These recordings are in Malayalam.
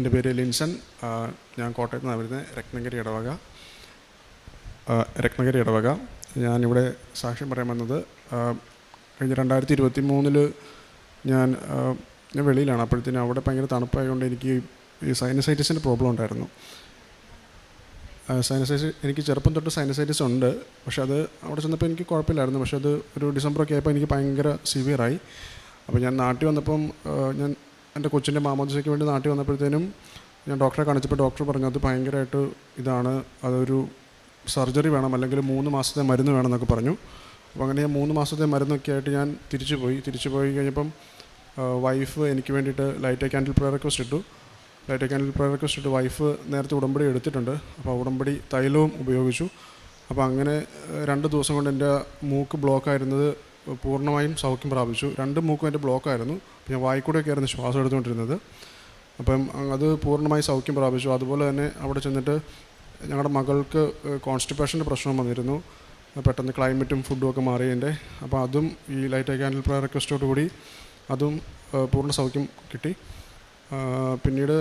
എന്റെ പേര് ലിൻസൺ. ഞാൻ കോട്ടയത്ത് നിന്ന് വരുന്നത്. രത്നഗിരി ഇടവക. രത്നഗിരി ഇടവക. ഞാനിവിടെ സാക്ഷ്യം പറയാൻ വന്നത് കഴിഞ്ഞ രണ്ടായിരത്തി ഇരുപത്തി മൂന്നിൽ ഞാൻ ഞാൻ വെളിയിലാണ്. അപ്പോഴത്തേനും അവിടെ ഭയങ്കര തണുപ്പായതുകൊണ്ട് എനിക്ക് ഈ സൈനസൈറ്റിസിന്റെ പ്രോബ്ലം ഉണ്ടായിരുന്നു. സൈനസൈറ്റിസ് എനിക്ക് ചെറുപ്പം തൊട്ട് സൈനസൈറ്റിസ് ഉണ്ട്. പക്ഷെ അത് അവിടെ ചെന്നപ്പോൾ എനിക്ക് കുഴപ്പമില്ലായിരുന്നു. പക്ഷെ അത് ഒരു ഡിസംബറൊക്കെ ആയപ്പോൾ എനിക്ക് ഭയങ്കര സിവിയറായി. അപ്പോൾ ഞാൻ നാട്ടിൽ വന്നപ്പം ഞാൻ എന്റെ കൊച്ചിന്റെ മാമോദിസയ്ക്ക് വേണ്ടി നാട്ടിൽ വന്നപ്പോഴത്തേനും ഞാൻ ഡോക്ടറെ കാണിച്ചപ്പോൾ ഡോക്ടർ പറഞ്ഞു അത് ഭയങ്കരമായിട്ട് ഇതാണ്. അതൊരു സർജറി വേണം അല്ലെങ്കിൽ മൂന്ന് മാസത്തെ മരുന്ന് വേണം എന്നൊക്കെ പറഞ്ഞു. അപ്പോൾ അങ്ങനെ ഞാൻ മൂന്ന് മാസത്തെ മരുന്നൊക്കെ ആയിട്ട് ഞാൻ തിരിച്ചു പോയി. തിരിച്ചു പോയി കഴിഞ്ഞപ്പം വൈഫ് എനിക്ക് വേണ്ടിയിട്ട് ലൈറ്റ് ക്യാൻഡിൽ പ്രയർ റിക്വസ്റ്റ് ഇട്ടു. ലൈറ്റ് ക്യാൻഡിൽ പ്രയർ റിക്വസ്റ്റ് ഇട്ട് വൈഫ് നേരത്തെ ഉടമ്പടി എടുത്തിട്ടുണ്ട്. അപ്പോൾ ഉടമ്പടി തൈലവും ഉപയോഗിച്ചു. അപ്പോൾ അങ്ങനെ രണ്ട് ദിവസം കൊണ്ട് എന്റെ മൂക്ക് ബ്ലോക്കായിരുന്നത് പൂർണമായും സൗഖ്യം പ്രാപിച്ചു. രണ്ട് മൂക്കും എന്റെ ബ്ലോക്ക് ആയിരുന്നു. അപ്പോൾ ഞാൻ വായിക്കൂടെയൊക്കെ ആയിരുന്നു ശ്വാസം എടുത്തുകൊണ്ടിരുന്നത്. അപ്പം അത് പൂർണമായി സൗഖ്യം പ്രാപിച്ചു. അതുപോലെ തന്നെ അവിടെ ചെന്നിട്ട് ഞങ്ങളുടെ മകൾക്ക് കോൺസ്റ്റിപ്പേഷന്റെ പ്രശ്നം വന്നിരുന്നു. പെട്ടെന്ന് ക്ലൈമറ്റും ഫുഡും ഒക്കെ മാറി എന്റെ അപ്പോൾ അതും ഈ ലൈറ്റ് ക്യാൻഡിൽ പ്രയർ റിക്വസ്റ്റോട് കൂടി അതും പൂർണ സൗഖ്യം കിട്ടി. പിന്നീട്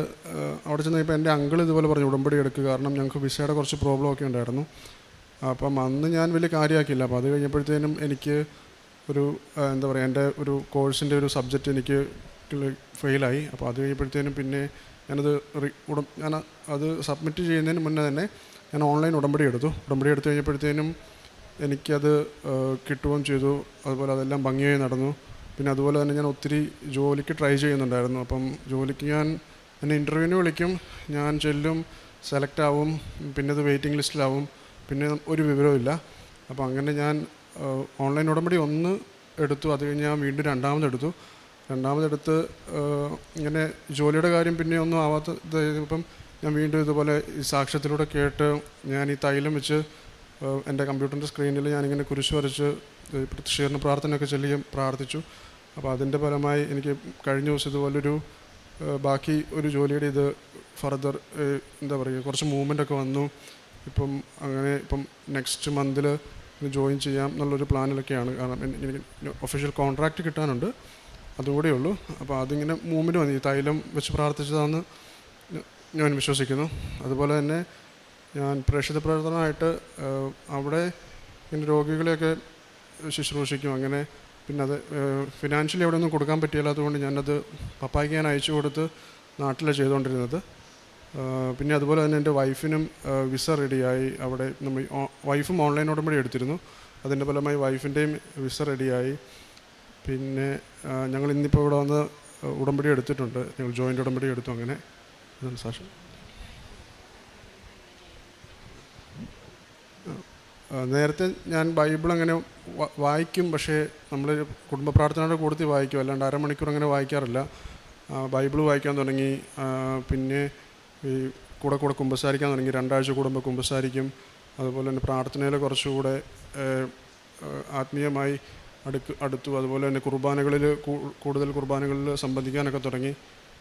അവിടെ ചെന്ന് ഇപ്പോൾ എന്റെ അങ്കിൾ ഇതുപോലെ പറഞ്ഞു ഉടമ്പടി എടുക്കുക കാരണം ഞങ്ങൾക്ക് വിസയുടെ കുറച്ച് പ്രോബ്ലം ഒക്കെ ഉണ്ടായിരുന്നു. അപ്പം അന്ന് ഞാൻ വലിയ കാര്യമാക്കിയില്ല. അപ്പോൾ അത് കഴിഞ്ഞപ്പോഴത്തേനും എനിക്ക് ഒരു എന്താ പറയുക എന്റെ ഒരു കോഴ്സിന്റെ ഒരു സബ്ജക്റ്റ് എനിക്ക് ഫെയിലായി. അപ്പോൾ അത് കഴിയുമ്പോഴത്തേനും പിന്നെ ഞാനത് ഉടം ഞാൻ അത് സബ്മിറ്റ് ചെയ്യുന്നതിന് മുന്നേ തന്നെ ഞാൻ ഓൺലൈൻ ഉടമ്പടി എടുത്തു. ഉടമ്പടി എടുത്തു കഴിഞ്ഞപ്പോഴത്തേനും എനിക്കത് കിട്ടുകയും ചെയ്തു. അതുപോലെ അതെല്ലാം ഭംഗിയായി നടന്നു. പിന്നെ അതുപോലെ തന്നെ ഞാൻ ഒത്തിരി ജോലിക്ക് ട്രൈ ചെയ്യുന്നുണ്ടായിരുന്നു. അപ്പം ജോലിക്ക് ഞാൻ എന്നെ ഇന്റർവ്യൂവിന് വിളിക്കും. ഞാൻ ചെല്ലും സെലക്ട് ആവും പിന്നെ അത് വെയിറ്റിംഗ് ലിസ്റ്റിലാവും. പിന്നെ ഒരു വിവരവും ഇല്ല. അപ്പോൾ അങ്ങനെ ഞാൻ ഓൺലൈൻ ഉടമ്പടി ഒന്ന് എടുത്തു അത് കഴിഞ്ഞ് ഞാൻ വീണ്ടും രണ്ടാമതെടുത്തു രണ്ടാമതെടുത്ത് ഇങ്ങനെ ജോലിയുടെ കാര്യം പിന്നെ ഒന്നും ആവാത്ത ഇപ്പം ഞാൻ വീണ്ടും ഇതുപോലെ ഈ സാക്ഷ്യത്തിലൂടെ കേട്ട് ഞാൻ ഈ തൈലം വെച്ച് എന്റെ കമ്പ്യൂട്ടറിന്റെ സ്ക്രീനിൽ ഞാനിങ്ങനെ കുരിശ് വരച്ച് പ്രതിഷേധന പ്രാർത്ഥനയൊക്കെ ചൊല്ലിയും പ്രാർത്ഥിച്ചു. അപ്പോൾ അതിന്റെ ഫലമായി എനിക്ക് കഴിഞ്ഞ ദിവസം ഇതുപോലൊരു ബാക്കി ഒരു ജോലിയുടെ ഇത് ഫർദർ എന്താ പറയുക കുറച്ച് മൂവ്മെന്റ് ഒക്കെ വന്നു. ഇപ്പം അങ്ങനെ ഇപ്പം നെക്സ്റ്റ് മന്തിൽ ജോയിൻ ചെയ്യാം എന്നുള്ളൊരു പ്ലാനിലൊക്കെയാണ്. കാരണം എനിക്ക് ഒഫീഷ്യൽ കോൺട്രാക്റ്റ് കിട്ടാനുണ്ട്. അതുകൂടെ ഉള്ളൂ അപ്പോൾ അതിങ്ങനെ മൂവ്മെന്റ് വന്നു ഈ തൈലം വെച്ച് പ്രാർത്ഥിച്ചതാണെന്ന് ഞാൻ വിശ്വസിക്കുന്നു. അതുപോലെ തന്നെ ഞാൻ പ്രേക്ഷിത പ്രവർത്തനമായിട്ട് അവിടെ ഇങ്ങനെ രോഗികളെയൊക്കെ ശുശ്രൂഷിക്കും. അങ്ങനെ പിന്നെ അത് ഫിനാൻഷ്യലി അവിടെ ഒന്നും കൊടുക്കാൻ പറ്റിയില്ല. അതുകൊണ്ട് ഞാനത് പപ്പായ്ക്ക് ഞാൻ അയച്ചു കൊടുത്ത് നാട്ടിലാണ് ചെയ്തുകൊണ്ടിരുന്നത്. പിന്നെ അതുപോലെ തന്നെ എന്റെ വൈഫിനും വിസ റെഡിയായി. അവിടെ നമ്മൾ വൈഫും ഓൺലൈൻ ഉടമ്പടി എടുത്തിരുന്നു. അതിന്റെ ഫലമായി വൈഫിന്റെയും വിസ റെഡിയായി. പിന്നെ ഞങ്ങൾ ഇന്നിപ്പോൾ ഇവിടെ വന്ന് ഉടമ്പടി എടുത്തിട്ടുണ്ട്. ഞങ്ങൾ ജോയിന്റ് ഉടമ്പടി എടുത്തു അങ്ങനെ. ഇതാണ് നേരത്തെ ഞാൻ ബൈബിൾ അങ്ങനെ വായിക്കും. പക്ഷേ നമ്മൾ കുടുംബ പ്രാർത്ഥനയുടെ കൂടുതൽ വായിക്കും. അല്ലാണ്ട് അരമണിക്കൂർ അങ്ങനെ വായിക്കാറില്ല. ബൈബിൾ വായിക്കാൻ തുടങ്ങി. പിന്നെ ഈ കൂടെ കൂടെ കുമ്പസാരിക്കാൻ തുടങ്ങി. രണ്ടാഴ്ച കൂടുമ്പോൾ കുമ്പസാരിക്കും. അതുപോലെ തന്നെ പ്രാർത്ഥനയിൽ കുറച്ചുകൂടെ ആത്മീയമായി അടുക്ക് അടുത്തു. അതുപോലെ തന്നെ കുർബാനകളിൽ കൂടുതൽ കുർബാനകളിൽ സംബന്ധിക്കാനൊക്കെ തുടങ്ങി.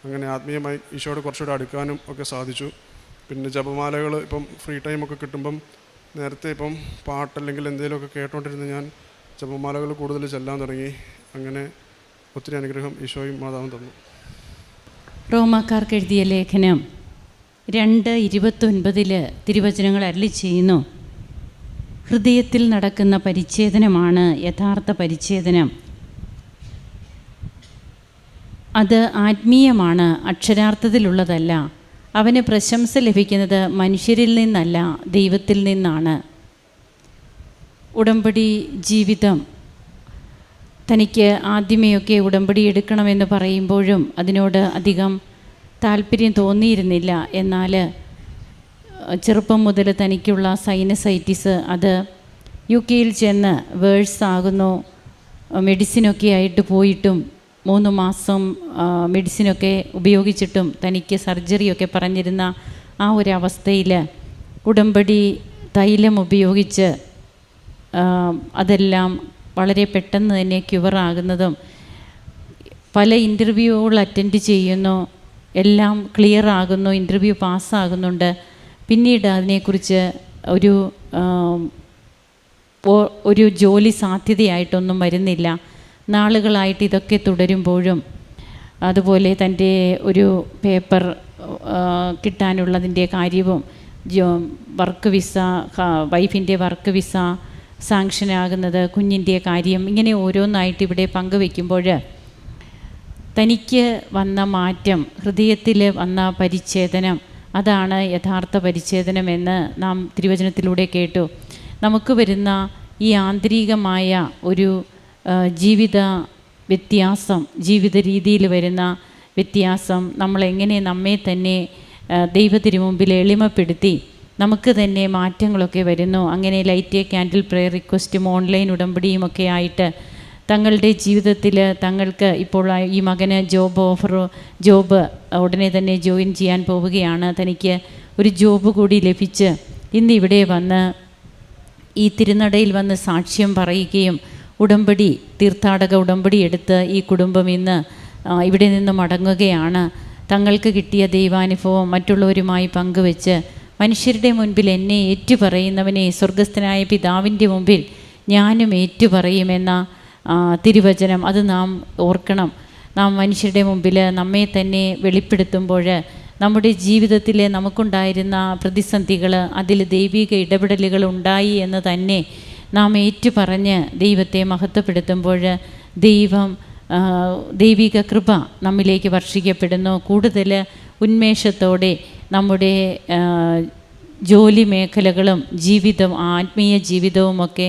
അങ്ങനെ ആത്മീയമായി ഈശോയോട് കുറച്ചുകൂടെ അടുക്കാനും ഒക്കെ സാധിച്ചു. പിന്നെ ജപമാലകൾ ഇപ്പം ഫ്രീ ടൈമൊക്കെ കിട്ടുമ്പം നേരത്തെ ഇപ്പം പാട്ടല്ലെങ്കിൽ എന്തെങ്കിലുമൊക്കെ കേട്ടോണ്ടിരുന്ന് ഞാൻ ജപമാലകൾ കൂടുതൽ ചെല്ലാൻ തുടങ്ങി. അങ്ങനെ ഒത്തിരി അനുഗ്രഹം ഈശോയും മാതാവും തന്നു. റോമാക്കാർക്ക് എഴുതിയ ലേഖനം രണ്ട് ഇരുപത്തൊൻപതിൽ തിരുവചനങ്ങൾ അരളി ചെയ്യുന്നു. ഹൃദയത്തിൽ നടക്കുന്ന പരിച്ഛേദനമാണ് യഥാർത്ഥ പരിച്ഛേദനം. അത് ആത്മീയമാണ് അക്ഷരാർത്ഥത്തിലുള്ളതല്ല. അവന് പ്രശംസ ലഭിക്കുന്നത് മനുഷ്യരിൽ നിന്നല്ല ദൈവത്തിൽ നിന്നാണ്. ഉടമ്പടി ജീവിതം. തനിക്ക് ആദ്യമേയൊക്കെ ഉടമ്പടി എടുക്കണമെന്ന് പറയുമ്പോഴും അതിനോട് അധികം താല്പര്യം തോന്നിയിരുന്നില്ല. എന്നാൽ ചെറുപ്പം മുതൽ തനിക്കുള്ള സൈനസൈറ്റിസ് അത് യു കെയിൽ ചെന്ന് വേഴ്സ് ആകുന്നു. മെഡിസിനൊക്കെ ആയിട്ട് പോയിട്ടും മൂന്ന് മാസം മെഡിസിനൊക്കെ ഉപയോഗിച്ചിട്ടും തനിക്ക് സർജറിയൊക്കെ പറഞ്ഞിരുന്ന ആ ഒരു അവസ്ഥയിൽ ഉടമ്പടി തൈലം ഉപയോഗിച്ച് അതെല്ലാം വളരെ പെട്ടെന്ന് തന്നെ ക്യുവറാകുന്നതും പല ഇന്റർവ്യൂകൾ അറ്റൻഡ് ചെയ്യുന്നു. എല്ലാം ക്ലിയർ ആകുന്നു ഇന്റർവ്യൂ പാസ്സാകുന്നുണ്ട് പിന്നീട് അതിനെക്കുറിച്ച് ഒരു ഒരു ജോലി സാധ്യതയായിട്ടൊന്നും വരുന്നില്ല. നാളുകളായിട്ട് ഇതൊക്കെ തുടരുമ്പോഴും അതുപോലെ തന്റെ ഒരു പേപ്പർ കിട്ടാനുള്ളതിന്റെ കാര്യവും വർക്ക് വിസ വൈഫിന്റെ വർക്ക് വിസ സാങ്ഷനാകുന്നത് കുഞ്ഞിന്റെ കാര്യം ഇങ്ങനെ ഓരോന്നായിട്ട് ഇവിടെ പങ്കുവെക്കുമ്പോൾ തനിക്ക് വന്ന മാറ്റം ഹൃദയത്തിൽ വന്ന പരിച്ഛേദനം അതാണ് യഥാർത്ഥ പരിച്ഛേദനമെന്ന് നാം തിരുവചനത്തിലൂടെ കേട്ടു. നമുക്ക് വരുന്ന ഈ ആന്തരികമായ ഒരു ജീവിത വ്യത്യാസം ജീവിത രീതിയിൽ വരുന്ന വ്യത്യാസം നമ്മളെങ്ങനെ നമ്മെ തന്നെ ദൈവത്തിനു മുമ്പിൽ എളിമപ്പെടുത്തി നമുക്ക് തന്നെ മാറ്റങ്ങളൊക്കെ വരുന്നു. അങ്ങനെ ലൈറ്റ് ക്യാൻഡിൽ പ്രെയർ റിക്വസ്റ്റും ഓൺലൈൻ ഉടമ്പടിയും ഒക്കെ ആയിട്ട് തങ്ങളുടെ ജീവിതത്തിൽ തങ്ങൾക്ക് ഇപ്പോൾ ഈ മകന് ജോബ് ഓഫർ ജോബ് ഉടനെ തന്നെ ജോയിൻ ചെയ്യാൻ പോവുകയാണ്. തനിക്ക് ഒരു ജോബ് കൂടി ലഭിച്ച് ഇന്ന് ഇവിടെ വന്ന് ഈ തിരുനടയിൽ വന്ന് സാക്ഷ്യം പറയുകയും ഉടമ്പടി തീർത്ഥാടക ഉടമ്പടി എടുത്ത് ഈ കുടുംബം ഇന്ന് ഇവിടെ നിന്ന് മടങ്ങുകയാണ്. തങ്ങൾക്ക് കിട്ടിയ ദൈവാനുഭവം മറ്റുള്ളവരുമായി പങ്കുവെച്ച് മനുഷ്യരുടെ മുൻപിൽ എന്നെ ഏറ്റുപറയുന്നവനെ സ്വർഗസ്ഥനായ പിതാവിന്റെ മുമ്പിൽ ഞാനും ഏറ്റുപറയുമെന്ന തിരുവചനം അത് നാം ഓർക്കണം. നാം മനുഷ്യരുടെ മുമ്പിൽ നമ്മെ തന്നെ വെളിപ്പെടുത്തുമ്പോൾ നമ്മുടെ ജീവിതത്തിലെ നമുക്കുണ്ടായിരുന്ന പ്രതിസന്ധികൾ അതിൽ ദൈവിക ഇടപെടലുകൾ ഉണ്ടായി എന്ന് തന്നെ നാം ഏറ്റുപറഞ്ഞ് ദൈവത്തെ മഹത്വപ്പെടുത്തുമ്പോൾ ദൈവം ദൈവിക കൃപ നമ്മിലേക്ക് വർഷിക്കപ്പെടുന്നു. കൂടുതൽ ഉന്മേഷത്തോടെ നമ്മുടെ ജോലി മേഖലകളും ജീവിതം ആത്മീയ ജീവിതവുമൊക്കെ